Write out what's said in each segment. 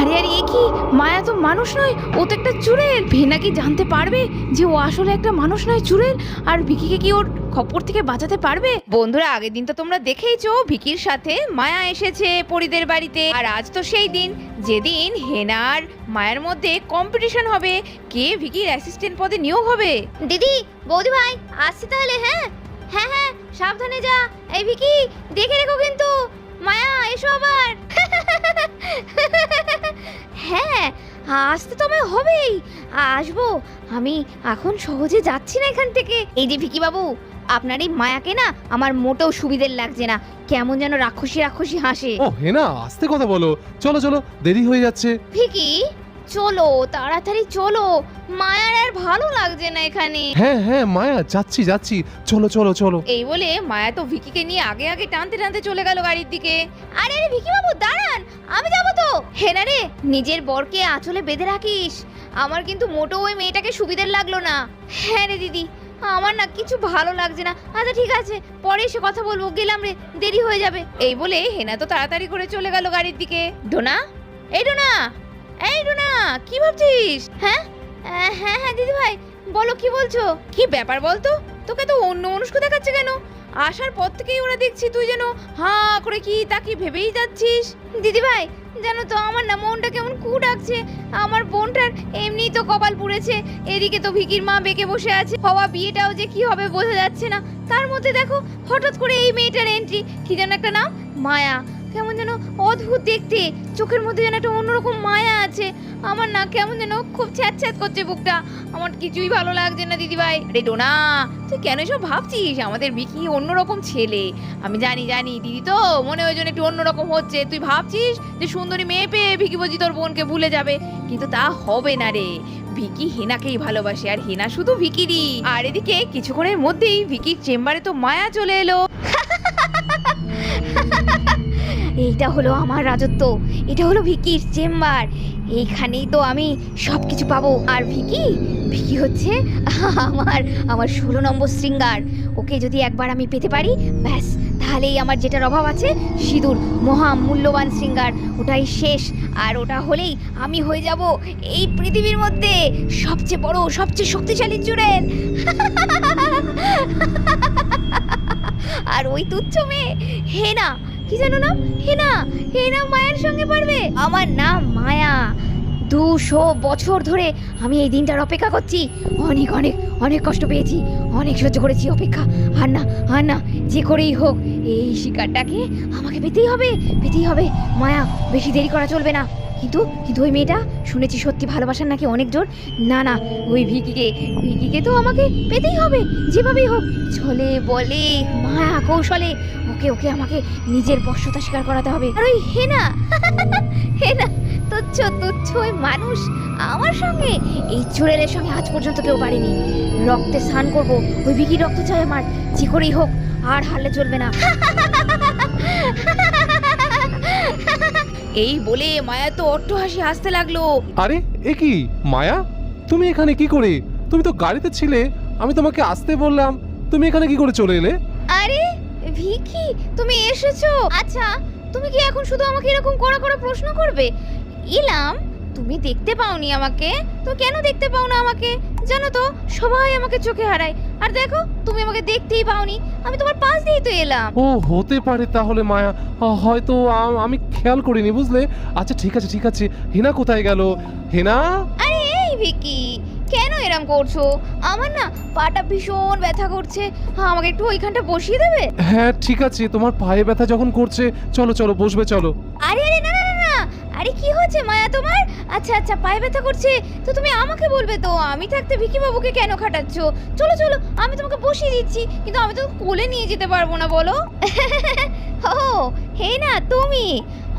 আরে আরে, এ কি? মায়া তো মানুষ নয়, ও তো একটা চুড়েল ভেনা কি জানতে পারবে যে ও আসলে একটা মানুষ নয় চুড়েল আর ভিকিকে কি ওর খপর থেকে বাঁচাতে পারবে? বন্ধুরা, আগের দিন তো তোমরা দেখেইছো ভিকির সাথে মায়া এসেছে পরিদের বাড়িতে। আর আজ তো সেই দিন, যেদিন হেনার মায়ের মধ্যে কম্পিটিশন হবে, কে ভিকির অ্যাসিস্ট্যান্ট পদে নিয়োগ হবে। দিদি, বৌদি ভাই, আসছি তাহলে হ্যাঁ? হ্যাঁ হ্যাঁ সাবধানে যা। এই ভিকি, দেখে রেখো কিন্তু। মায়া, এসো আবার। হ্যাঁ আসতে তো আমায় হবেই। আসব। আমি এখন সহজে যাচ্ছি না এখান থেকে। এই যে ভিকি বাবু আপনার এই মায়াকে না আমার মোটেও সুবিধের লাগছে না। কেমন যেন রাক্ষসী রাক্ষসী হাসে। ও হেনা আস্তে কথা বলো। চলো চলো দেরি হয়ে যাচ্ছে। ভিকি? চলো তাড়াতাড়ি চলো। মায়ার আর ভালো লাগছে না এখানে। হ্যাঁ হ্যাঁ মায়া যাচ্ছি যাচ্ছি। চলো চলো চলো। এই বলে মায়া তো ভিকিকে নিয়ে আগে আগে টানতে টানতে চলে গেল গাড়ির দিকে। আরে আরে ভিকি বাবু দাঁড়ান! আমি যাব তো। হেনা রে নিজের বরকে আঁচলে বেঁধে রাখিস। আমার কিন্তু মোটো ওই মেয়েটাকে সুবিধের লাগল না। হ্যাঁ রে দিদি আমার না কিছু ভালো লাগছে না। আচ্ছা ঠিক আছে পরে এসে কথা বলব। গেলাম রে দেরি হয়ে যাবে। এই বলে হেনা তো তাড়াতাড়ি করে চলে গেল গাড়ির দিকে। ডোনা? এই ডোনা! এই ডোনা কি ভাবছিস? হ্যাঁ? হ্যাঁ হ্যাঁ দিদি ভাই বলো কি বলছো? কি ব্যাপার বলতো? তোকে তো অন্য মনুষ্ক দেখাচ্ছে কেন? আসার পর থেকেই ওরা দেখছি তুই যেন হাঁ করে কি তাকি ভেবেই যাচ্ছিস? দিদি ভাই জানো তো আমার না মনটা কেমন কু ডাকছে। আমার বোনটার এমনিই তো কপাল পুড়েছে। এদিকে তো ভিকির মা বেঁকে বসে আছে। হওয়া বিয়েটাও যে কি হবে বোঝা যাচ্ছে না। তার মধ্যে দেখো হঠাৎ করে এই মেয়েটার এন্ট্রি কি যেন একটা নাম? মায়া। কেমন যেন অদ্ভুত দেখতে। চোখের মধ্যে যেন একটা অন্যরকম মায়া আছে। আমার না কেমন যেন খুব ছ্যাঁত করছে বুকটা। আমার কিছুই ভালো লাগছে না দিদি ভাই রে ডোনা তুই কেন এসব ভাবছিস? আমাদের বিকি অন্যরকম ছেলে? আমি জানি জানি, দিদি তো, মনে ওই জন্য একটু অন্যরকম হচ্ছে। তুই ভাবছিস যে সুন্দরী মেয়ে পেয়ে ভিকি বুঝি তোর বোনকে ভুলে যাবে? কিন্তু তা হবে না রে। ভিকি হেনাকেই ভালোবাসে, আর হেনা শুধু ভিকিরই। আর এদিকে কিছুক্ষণের মধ্যেই ভিকির চেম্বারে তো মায়া চলে এলো। এইটা হলো আমার রাজত্ব, এটা হলো ভিকির চেম্বার। এইখানেই তো আমি সব কিছু পাবো। আর ভিকি? ভিকি হচ্ছে আমার আমার ষোলো নম্বর শৃঙ্গার। ওকে যদি একবার আমি পেতে পারি, ব্যাস, তাহলেই আমার যেটার অভাব আছে, সিঁদুর। মহা মূল্যবান শৃঙ্গার, ওটাই শেষ। আর ওটা হলেই আমি হয়ে যাব এই পৃথিবীর মধ্যে সবচেয়ে বড়, সবচেয়ে শক্তিশালী চুড়েল। আর ওই তুচ্ছ মেয়ে, হেনা কি জানো নাম? হেনা। হেনা মায়ের সঙ্গে পারবে? আমার নাম মায়া। দুশো বছর ধরে আমি এই দিনটার অপেক্ষা করছি। অনেক অনেক অনেক কষ্ট পেয়েছি। অনেক সহ্য করেছি, অপেক্ষা। আর না আর না যে করেই হোক, এই শিকারটাকে আমাকে পেতেই হবে পেতেই হবে। মায়া, বেশি দেরি করা চলবে না। কিন্তু কিন্তু ওই মেয়েটা শুনেছি সত্যি ভালোবাসার নাকি অনেক জোর। না না, ওই ভিকিকে ভিকিকে তো আমাকে পেতেই হবে, যেভাবেই হোক। চলে বলে, মায়া কৌশলে ওকে ওকে আমাকে নিজের বশ্যতা স্বীকার করাতে হবে। আর ওই হেনা হেনা, তুচ্ছ তুচ্ছ ওই মানুষ আমার সঙ্গে। এই চুড়েলের সঙ্গে আজ পর্যন্ত কেউ পারেনি রক্তে স্নান করব, ওই বিকি রক্ত চাই আমার, যে করেই হোক, আর হারলে চলবে না। এই বলে মায়া তো অট্টহাসি হাসতে লাগল। আরে এ কি? মায়া? তুমি এখানে কি করে? তুমি তো গাড়িতে ছিলে আমি তোমাকে আসতে বললাম। তুমি এখানে কি করে চলে এলে? আরে ভিকি তুমি এসেছ? আচ্ছা তুমি কি এখন শুধু আমাকে এরকম কড়া কড়া প্রশ্ন করবে? ইলাম তুমি দেখতে পাওনি আমাকে? তো কেন দেখতে পাও না আমাকে? জানো তো সবাই আমাকে চোখে হারায়। আর দেখো তুমি আমাকে দেখতেই পাওনি। আমি তোমার পাশ দিয়েই তো এলাম। ও হতে পারে তাহলে মায়া। হয়তো আমি খেয়াল করিনি বুঝলে? আচ্ছা ঠিক আছে ঠিক আছে। হেনা কোথায় গেল? হেনা? আরে এই ভিকি কেন এরম করছ? আমার না পাটা ভীষণ ব্যথা করছে। হ্যাঁ আমাকে একটু ওইখানটা বসিয়ে দেবে? হ্যাঁ ঠিক আছে। তোমার পায়ে ব্যথা যখন করছে চলো চলো বসবে চলো। আরে আরে না না না আরে কি হচ্ছে মায়া তোমার? আচ্ছা আচ্ছা পায়ে ব্যথা করছে। তো তুমি আমাকে বলবে তো, আমি থাকতে ভিকি বাবুকে কেন খাটাচ্ছ? চলো চলো, আমি তোমাকে বসিয়ে দিচ্ছি, কিন্তু আমি তো কোলে নিয়ে যেতে পারব না, বলো। ও, হে না, তুমি।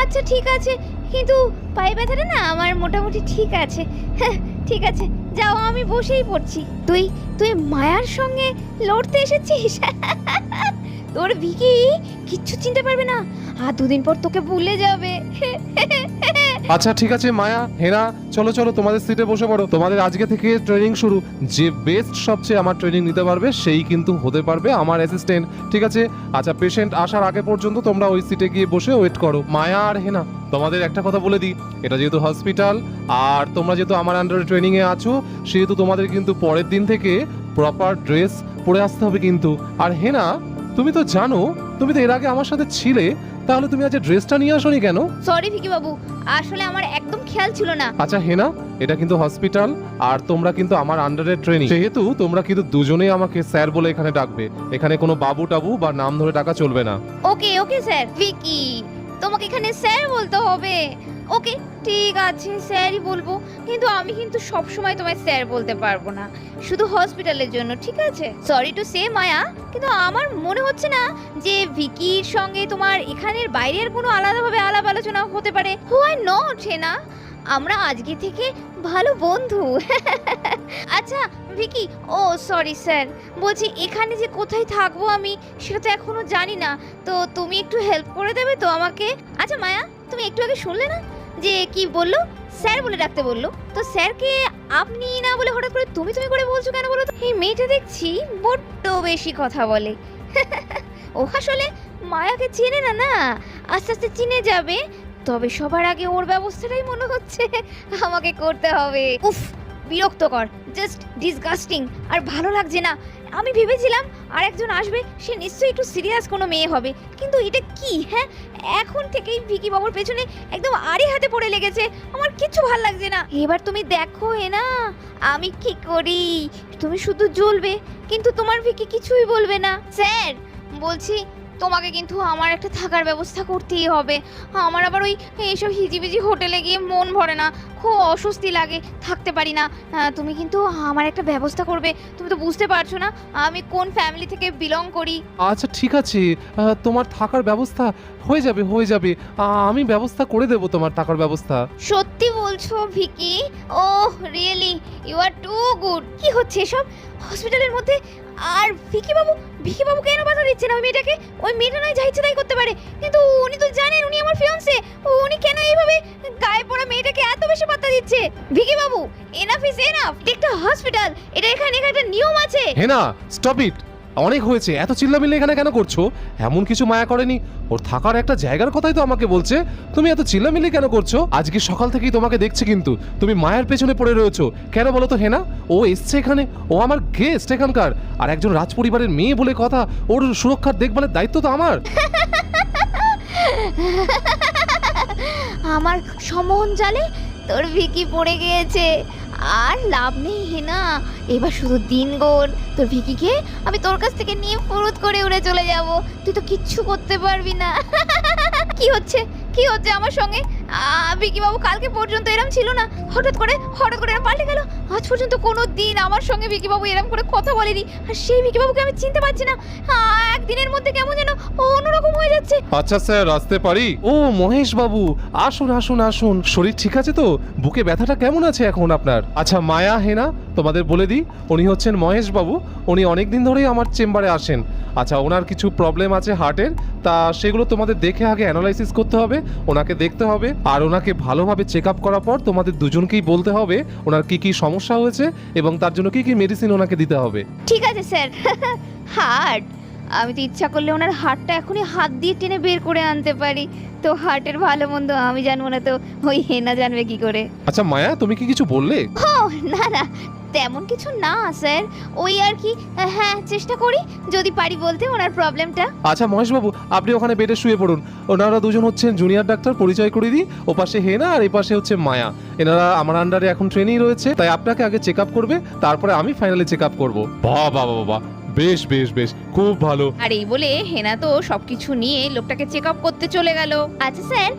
আচ্ছা ঠিক আছে, কিন্তু পায়ে ব্যথাটা না আমার মোটামুটি ঠিক আছে। ঠিক আছে, যাও, আমি বসেই পড়ছি। তুই তুই মায়ার সঙ্গে লড়তে এসেছিস? তোর ভিকি কিচ্ছু চিনতে পারবে না। আর দুদিন পর তোকে ভুলে যাবে। আচ্ছা ঠিক আছে, মায়া, হেনা, চলো চলো, তোমাদের সিটে বসে পড়ো। তোমাদের আজকে থেকে ট্রেনিং শুরু। যে বেস্ট সবচেয়ে আমার ট্রেনিং নিতে পারবে, সেই কিন্তু হতে পারবে আমার অ্যাসিস্ট্যান্ট ঠিক আছে? আচ্ছা পেশেন্ট আসার আগে পর্যন্ত তোমরা ওই সিটে গিয়ে বসে ওয়েট করো। মায়া আর হেনা, তোমাদের একটা কথা বলে দিই। এটা যেহেতু হসপিটাল আর তোমরা যেহেতু আমার আন্ডারে ট্রেনিং এ আছো, সেহেতু তোমাদের কিন্তু পরের দিন থেকে প্রপার ড্রেস পরে আসতে হবে কিন্তু। আর হেনা তুমি তো জানো তুমি তো এর আগে আমার সাথে ছিলে তাহলে তুমি আজ ড্রেসটা নিয়ে আসোনি কেন? সরি ভিকি বাবু আসলে আমার একদম খেয়াল ছিল না। আচ্ছা হেনা এটা কিন্তু হসপিটাল আর তোমরা কিন্তু আমার আন্ডারে ট্রেনিং যেহেতু তোমরা কিন্তু দুজনেই আমাকে স্যার বলে এখানে ডাকবে এখানে কোনো বাবু টাবু বা নাম ধরে ডাকা চলবে না। ওকে ওকে স্যার ভিকি তোমাকে এখানে স্যার বলতে হবে। ওকে, ঠিক আছে, স্যারই বলব। কিন্তু আমি কিন্তু সব সময় তোমায় স্যার বলতে পারব না। শুধু হসপিটালের জন্য, ঠিক আছে? সরি টু সে মায়া, কিন্তু আমার মনে হচ্ছে না যে ভিকির সঙ্গে তোমার এখানের বাইরের কোনো আলাদাভাবে আলাপ আলোচনা হতে পারে। হোয়াই নট না আমরা আজকে থেকে ভালো বন্ধু। আচ্ছা ভিকি, ও সরি স্যার। বলছি, এখানে যে কোথায় থাকব আমি, সেটা তো এখনও জানি না। তো তুমি একটু হেল্প করে দেবে তো আমাকে? আচ্ছা মায়া তুমি একটু আগে শুনলে না যে কি বলল? স্যার বলে ডাকতে বলল। তো স্যারকে আপনি না বলে হঠাৎ করে তুমি তুমি করে বলছো কেন বলো তো? এই মেয়েটা দেখছি বড্ড বেশি কথা বলে। ও আসলে মায়াকে চেনে না না, আস্তে আস্তে চিনে যাবে। তবে সবার আগে ওর ব্যবস্থাটাই মনে হচ্ছে আমাকে করতে হবে। উফ বিরক্তকর জাস্ট ডিসগাস্টিং আর ভালো লাগছে না। আমি ভেবেছিলাম আর একজন আসবে, সে নিশ্চয়ই একটু সিরিয়াস কোনো মেয়ে হবে। কিন্তু এটা কি হ্যাঁ? এখন থেকেই ভিকি বাবুর পেছনে একদম আড়ি হাতে পড়ে লেগেছে। আমার কিচ্ছু ভালো লাগছে না। এবার তুমি দেখো এ না, আমি কি করি? তুমি শুধু জ্বলবে, কিন্তু তোমার ভিকি কিছুই বলবে না। স্যার, বলছি তোমাকে কিন্তু আমার একটা থাকার ব্যবস্থা করতেই হবে। আমার আবার ওই এইসব হিজিবিজি হোটেলে গিয়ে মন ভরে না। খুব অস্বস্তি লাগে থাকতে পারি না। তুমি কিন্তু আমার একটা ব্যবস্থা করবে। তুমি তো বুঝতে পারছ না আমি কোন ফ্যামিলি থেকে বিলং করি। আচ্ছা ঠিক আছে। তোমার থাকার ব্যবস্থা হয়ে যাবে হয়ে যাবে। আমি ব্যবস্থা করে দেবো তোমার থাকার ব্যবস্থা। সত্যি বলছো Vicky? Oh really you are too good কি হচ্ছে এসব? হসপিটালের মধ্যে আর ভিকি বাবু ভিকি বাবু কেন বাধা দিচ্ছে না ওই মেয়েটাকে? ওই মেয়েটা নয় যা ইচ্ছে তাই করতে পারে। কিন্তু উনি তো জানেন, উনি আমার ফিয়ন্সে উনি কেন এইভাবে গায়ে পড়া মেয়েটাকে এত বেশি পাত্তা দিচ্ছে? ভিকি বাবু এনাফ ইজ এনাফ একটা হসপিটাল এটা এখানে এখানে একটা নিয়ম আছে। হেনা স্টপ ইট অনেক হয়েছে, এত চিল্লামিল্লি এখানে কেন করছ? এমন কিছু মায়া করেনি? ওর থাকার একটা জায়গার কথাই তো আমাকে বলছে। তুমি এত চিল্লামিল্লি কেন করছ? আজকে সকাল থেকেই তোমাকে দেখছি কিন্তু। তুমি মায়ের পেছনে পড়ে রয়েছো। কেন বলো তো, হেনা? ও এসছে এখানে। ও আমার গেস্ট এখানকার। আর একজন রাজ পরিবারের মেয়ে বলে কথা। ওর সুরক্ষার দেখভালের দায়িত্ব তো আমার। আমার সমন জালে তোর ভিকি পড়ে গিয়েছে। আর লাভ নেই হেনা। এবার শুধু দিন গোন তোর ভিকিকে আমি তোর কাছ থেকে নিয়ে ফুরুত করে উড়ে চলে যাব। তুই তো কিচ্ছু করতে পারবি না। কি হচ্ছে? কি হচ্ছে আমার সঙ্গে? ভিকি বাবু কালকে পর্যন্ত এরম ছিল না। হঠাৎ করে হঠাৎ করে এরম পাল্টে গেল। আজ পর্যন্ত কোনো দিন আমার সঙ্গে বিকিবাবু এরম করে কথা বলেনি। আর সেই বিকিবাবুকে আমি চিনতে পারছি না। একদিনের মধ্যে কেমন যেন অন্যরকম হয়ে যাচ্ছে। আচ্ছা স্যার আসতে পারি? ও মহেশ বাবু আসুন আসুন আসুন। শরীর ঠিক আছে তো? বুকে ব্যথাটা কেমন আছে এখন আপনার? আচ্ছা মায়া হেনা তোমাদের বলে দিই উনি হচ্ছেন মহেশ বাবু উনি অনেক দিন ধরেই আমার চেম্বারে আসেন। আচ্ছা ওনার কিছু প্রবলেম আছে হার্টের তা সেগুলো তোমাদের দেখে আগে অ্যানালাইসিস করতে হবে ওনাকে দেখতে হবে আর ওনাকে ভালোভাবে চেক আপ করার পর তোমাদের দুজনকেই বলতে হবে ওনার কি কি সমস্যা হয়েছে এবং তার জন্য কি কি মেডিসিন ওনাকে দিতে হবে। ঠিক আছে স্যার। হার্ট আমি তো ইচ্ছা করলে ওনার হার্টটা এখনই হাত দিয়ে টেনে বের করে আনতে পারি। তো হার্টের ভালো মন্দ আমি জানব না তো ওই হেনা জানবে কি করে? আচ্ছা মায়া তুমি কি কিছু বললে? ও না না তেমন কিছু না স্যার। ওই আর কি হ্যাঁ চেষ্টা করি যদি পারি বলতে ওনার প্রবলেমটা। আচ্ছা মহেশবাবু আপনি ওখানে বেডে শুয়ে পড়ুন। ওনারা দুজন হচ্ছেন জুনিয়র ডাক্তার পরিচয় করে দিই। ও পাশে হেনা আর এই পাশে হচ্ছে মায়া। এনারা আমার আন্ডারে এখন ট্রেনিং রয়েছে তাই আপনাকে আগে চেক আপ করবে তারপরে আমি ফাইনালি চেক আপ করব। বাহ বাহ বাহ বাহ। বেশ বেশ বেশ খুব ভালো। আর এই বলে হেনা তো সবকিছু নিয়ে লোকটাকে চেক আপ করতে চলে গেল। আচ্ছা স্যার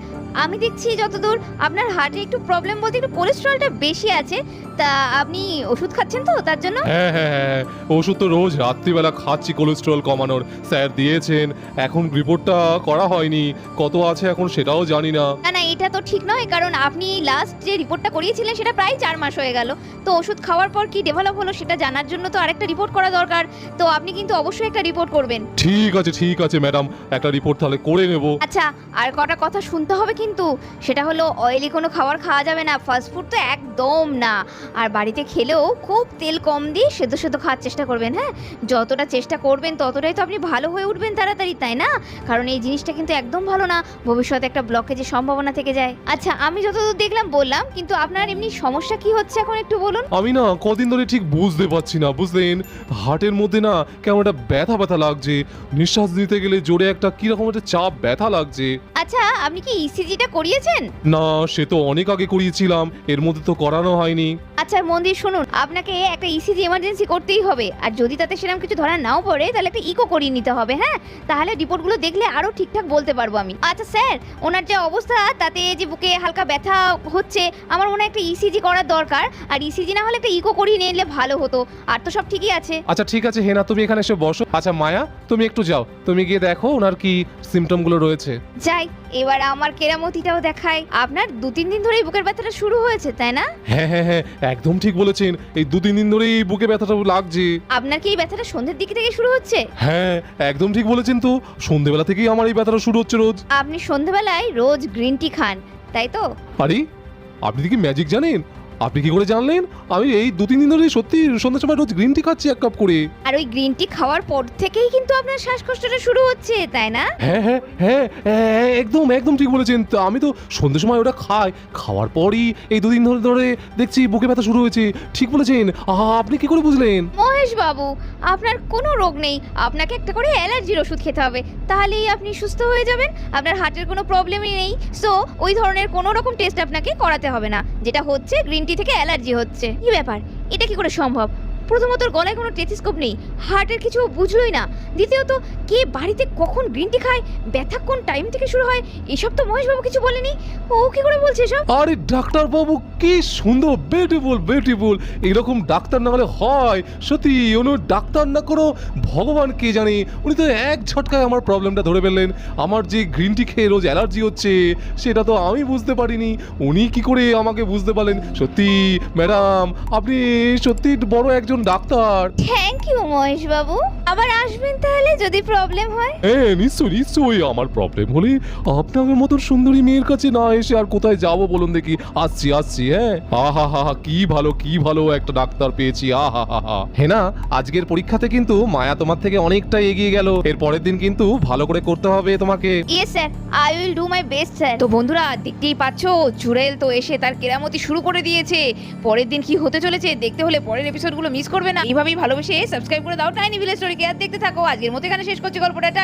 আমি দেখছি যতদূর। আপনার হার্টে একটু প্রবলেম বলতে একটু কোলেস্ট্রলটা বেশি আছে। তা আপনি ওষুধ খাচ্ছেন তো তার জন্য? হ্যাঁ হ্যাঁ হ্যাঁ ওষুধ তো রোজ রাত্রিবেলা খাচ্ছি কোলেস্ট্রল কমানোর। স্যার দিয়েছেন। এখন রিপোর্টটা করা হয়নি। কত আছে এখন সেটাও জানি না। না না এটা তো ঠিক নয় কারণ আপনি লাস্ট যে রিপোর্টটা করিয়েছিলেন সেটা প্রায় চার মাস হয়ে গেল। তো ওষুধ খাওয়ার পর কি ডেভেলপ হলো সেটা জানার জন্য তো আরেকটা রিপোর্ট করা দরকার। তো আপনি কিন্তু অবশ্যই একটা রিপোর্ট করবেন। ঠিক আছে ঠিক আছে ম্যাডাম একটা রিপোর্ট তাহলে করে নেব। আচ্ছা আর কটা কথা শুনতে হবে কিন্তু সেটা হলো অয়েলি কোনো খাবার খাওয়া যাবে না ফাস্টফুড তো একদম না। আর বাড়িতে খেলেও খুব তেল কম দিয়ে সেদ্ধ সেদ্ধ খাওয়ার চেষ্টা করবেন হ্যাঁ? যতটা চেষ্টা করবেন ততটাই তো আপনি ভালো হয়ে উঠবেন তাড়াতাড়ি তাই না? কারণ এই জিনিসটা কিন্তু একদম ভালো না ভবিষ্যতে একটা ব্লকেজের সম্ভাবনা থেকে যায়। আচ্ছা আমি যতদূর দেখলাম বললাম কিন্তু আপনার এমনি সমস্যা কি হচ্ছে এখন একটু বলুন? আমি না কদিন ধরে ঠিক বুঝতে পারছি না বুঝলেন? হার্টের মধ্যে না কেমন একটা ব্যথা ব্যথা লাগছে। নিঃশ্বাস দিতে গেলে জোরে একটা কীরকম একটা চাপ ব্যথা লাগছে। আচ্ছা আপনি কি ইসিজিটা করিয়েছেন? না সে তো অনেক আগে করিয়েছিলাম। এর মধ্যে তো করানো হয়নি। আচ্ছা মন দিয়ে শুনুন আপনাকে একটা ইসিজি এমার্জেন্সি করতেই হবে। আর যদি তাতে সেরকম কিছু ধরা নাও পড়ে তাহলে একটা ইকো করিয়ে নিতে হবে হ্যাঁ? তাহলে রিপোর্টগুলো দেখলে আরও ঠিকঠাক বলতে পারব আমি। আচ্ছা স্যার ওনার যে অবস্থা তাতে যে বুকে হালকা ব্যথা হচ্ছে আমার মনে হয় একটা ইসিজি করার দরকার। আর ইসিজি না হলে একটা ইকো করিয়ে নিলে ভালো হতো। আর তো সব ঠিকই আছে। আচ্ছা ঠিক আছে হেনা তুমি এখানে এসে বসো। আচ্ছা মায়া তুমি একটু যাও। তুমি গিয়ে দেখো ওনার কি সিমটমগুলো রয়েছে। যাই এবার আমার কেরামতিটাও দেখায় আপনার দু তিন দিন ধরেই বুকের ব্যথাটা শুরু হয়েছে তাই না? হ্যাঁ হ্যাঁ হ্যাঁ একদম ঠিক বলেছেন। এই দু তিন দিন ধরেই এই বুকে ব্যথাটা লাগছে। আপনার কি এই ব্যথাটা সন্ধ্যের দিক থেকে শুরু হচ্ছে? হ্যাঁ একদম ঠিক বলেছেন তো। সন্ধেবেলা থেকেই আমার এই ব্যথাটা শুরু হচ্ছে রোজ। আপনি সন্ধ্যেবেলায় রোজ গ্রিন টি খান তাই তো? আরে আপনি কি ম্যাজিক জানেন? আপনি কি করে জানলেন? আমি এই দু তিন দিন ধরে সত্যি সন্ধ্যার সময় রোজ গ্রিন টি খাচ্ছি এক কাপ করে। আর ওই গ্রিন টি খাওয়ার পর থেকেই কিন্তু আপনার শ্বাসকষ্টটা শুরু হচ্ছে তাই না? হ্যাঁ হ্যাঁ হ্যাঁ হ্যাঁ, একদম একদম ঠিক বলেছেন। তো আমি তো সন্ধ্যের সময় ওটা খাই। খাওয়ার পরই এই দুদিন ধরে ধরে দেখছি বুকে ব্যথা শুরু হয়েছে। ঠিক বলেছেন? আহা, আপনি কি করে বুঝলেন? মহেশ বাবু আপনার কোনো রোগ নেই। আপনাকে একটা করে অ্যালার্জির ওষুধ খেতে হবে। তাহলেই আপনি সুস্থ হয়ে যাবেন। আপনার হার্টের কোনো প্রবলেমই নেই। সো ওই ধরনের কোনো রকম টেস্ট আপনাকে করাতে হবে না। যেটা হচ্ছে গ্রিন টি থেকে অ্যালার্জি হচ্ছে। কি ব্যাপার? এটা কি করে সম্ভব? প্রথমত গলায় কোনো টেথিস্কোপ নেই হার্টের কিছু বুঝলোই না। দ্বিতীয়ত, কে বাড়িতে কখন গ্রিন টি খায়, ব্যথা কোন টাইম থেকে শুরু হয়, এসব তো মহেশবাবু কিছু বলেনি। ও কি করে বলছে এসব? আরে ডাক্তার বাবু কি সুন্দর বিউটিফুল বিউটিফুল এরকম ডাক্তার না হলে হয়। সত্যি, উনি ডাক্তার না কোনো ভগবান কে জানে? উনি তো এক ঝটকায় আমার প্রবলেমটা ধরে ফেললেন। আমার যে গ্রিন টি খেয়ে রোজ অ্যালার্জি হচ্ছে, সেটা তো আমি বুঝতে পারিনি। উনি কি করে আমাকে বুঝতে পারলেন? সত্যি ম্যাডাম আপনি সত্যি বড় একজন ডাক্তার। থ্যাংক ইউ মহেশ বাবু আবার আসবেন তাহলে যদি প্রবলেম হয়? হ্যাঁ নিশ্চয়ই নিশ্চয়ই আমার প্রবলেম হলে আপনার মতন সুন্দরী মেয়ের কাছে না এসে আর কোথায় যাব বলুন দেখি। আসছি আসছি হ্যাঁ। আহা হা হা কি ভালো কি ভালো একটা ডাক্তার পেয়েছি আহা হা হা হ্যাঁ না আজকের পরীক্ষাতে কিন্তু মায়া তোমার থেকে অনেকটাই এগিয়ে গেল। এর পরের দিন কিন্তু ভালো করে করতে হবে তোমাকে। Yes sir I will do my best sir তো বন্ধুরা দেখতেই পাচ্ছো চুড়েল তো এসে তার কেরামতি শুরু করে দিয়েছে। পরের দিন কি হতে চলেছে দেখতে হলে পরের এপিসোডগুলো মিস করবে না। এইভাবেই ভালোবেসে সাবস্ক্রাইব করে দাও। টাইনি ভিলেজ স্টোরিকে আর দেখতে থাকো। আজকের মতো এখানে শেষ করছি। গল্পটা, টাটা।